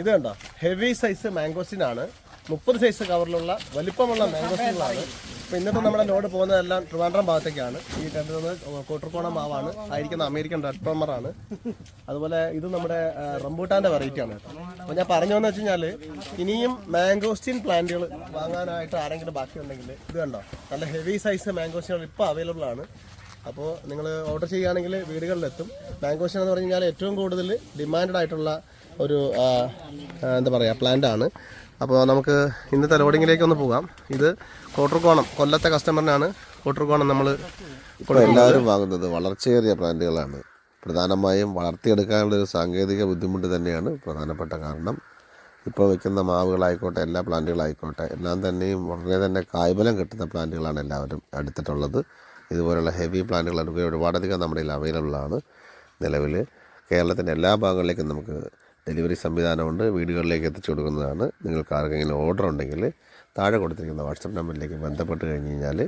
ഇത് കണ്ടോ? Heavy size mangosteen ആണ് മുപ്പത് സൈസ് കവറിലുള്ള വലിപ്പമുള്ള മാംഗോസ്റ്റിനാണ് അപ്പോൾ ഇന്നത്തെ നമ്മുടെ ലോഡ് പോകുന്നതെല്ലാം ട്രിവാൻഡ്രം ഭാഗത്തേക്കാണ്. ഈ കണ്ടുന്നത് കോട്ടർക്കോണം മാവാണ്. ആയിരിക്കുന്ന അമേരിക്കൻ റെഡ് ആണ്. അതുപോലെ ഇത് നമ്മുടെ റംബൂട്ടാന്റെ വെറൈറ്റി ആണ് കേട്ടോ. അപ്പോൾ ഞാൻ പറഞ്ഞു വന്നു വെച്ച് ഇനിയും മാംഗോസ്റ്റിൻ പ്ലാന്റുകൾ വാങ്ങാനായിട്ട് ആരെങ്കിലും ബാക്കിയുണ്ടെങ്കിൽ ഇത് കണ്ടോ? നല്ല ഹെവി സൈസ് മാംഗോസ്റ്റിനുകൾ ഇപ്പോൾ അവൈലബിൾ ആണ്. അപ്പോൾ നിങ്ങൾ ഓർഡർ ചെയ്യുകയാണെങ്കിൽ വീടുകളിലെത്തും. മാംഗോസ്റ്റീൻ എന്ന് പറഞ്ഞു കഴിഞ്ഞാൽ ഏറ്റവും കൂടുതൽ ഡിമാൻഡ് ആയിട്ടുള്ള ഒരു എന്താ പറയുക പ്ലാന്റാണ് അപ്പോൾ നമുക്ക് ഇന്നത്തെ ലോഡിങ്ങിലേക്ക് ഒന്ന് പോകാം. ഇത് കോട്ടർകോണം കൊല്ലത്തെ കസ്റ്റമറിനാണ് കോട്ടർകോണം നമ്മൾ എല്ലാവരും വാങ്ങുന്നത് വളർച്ചയേറിയ പ്ലാന്റുകളാണ് പ്രധാനമായും വളർത്തിയെടുക്കാനുള്ള ഒരു സാങ്കേതിക ബുദ്ധിമുട്ട് തന്നെയാണ് പ്രധാനപ്പെട്ട കാരണം. ഇപ്പോൾ വെക്കുന്ന മാവുകളായിക്കോട്ടെ എല്ലാ പ്ലാന്റുകളായിക്കോട്ടെ എല്ലാം തന്നെയും വളരെ തന്നെ കായ്ബലം കിട്ടുന്ന പ്ലാന്റുകളാണ് എല്ലാവരും എടുത്തിട്ടുള്ളത്. ഇതുപോലുള്ള ഹെവി പ്ലാന്റുകൾ ഒരുപാടധികം നമ്മുടെ കയ്യിൽ അവൈലബിൾ ആണ് നിലവിൽ കേരളത്തിന്റെ എല്ലാ ഭാഗങ്ങളിലേക്കും നമുക്ക് ഡെലിവറി സംവിധാനമുണ്ട്. വീടുകളിലേക്ക് എത്തിച്ചു കൊടുക്കുന്നതാണ്. നിങ്ങൾക്ക് ആർക്കെങ്കിലും ഓർഡർ ഉണ്ടെങ്കിൽ താഴെ കൊടുത്തിരിക്കുന്ന വാട്സപ്പ് നമ്പറിലേക്ക് ബന്ധപ്പെട്ട് കഴിഞ്ഞ് കഴിഞ്ഞാൽ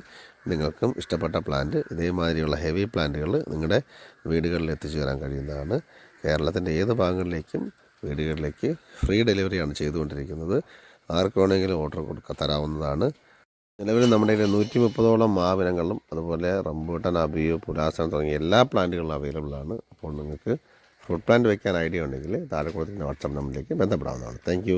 നിങ്ങൾക്കും ഇഷ്ടപ്പെട്ട പ്ലാന്റ് ഇതേമാതിരിയുള്ള ഹെവി പ്ലാന്റുകൾ നിങ്ങളുടെ വീടുകളിൽ എത്തിച്ചു തരാൻ കഴിയുന്നതാണ്. കേരളത്തിന്റെ ഏത് ഭാഗങ്ങളിലേക്കും വീടുകളിലേക്ക് ഫ്രീ ഡെലിവറിയാണ് ചെയ്തുകൊണ്ടിരിക്കുന്നത്. ആർക്ക് വേണമെങ്കിലും ഓർഡർ കൊടുക്കാൻ തരാവുന്നതാണ്. നിലവിൽ നമ്മുടെ കയ്യിൽ നൂറ്റി മുപ്പതോളം മാവിനങ്ങളും അതുപോലെ റംബൂട്ടൻ അബിയു പുലാസൻ തുടങ്ങിയ എല്ലാ പ്ലാന്റുകളും അവൈലബിൾ ആണ്. അപ്പോൾ നിങ്ങൾക്ക് ഫ്രൂട്ട് പ്ലാന്റ് വയ്ക്കാൻ ഐഡിയ ഉണ്ടെങ്കിൽ താഴെ വാട്സാപ്പ് നമ്പറിലേക്ക് ബന്ധപ്പെടാവുന്നതാണ്. താങ്ക്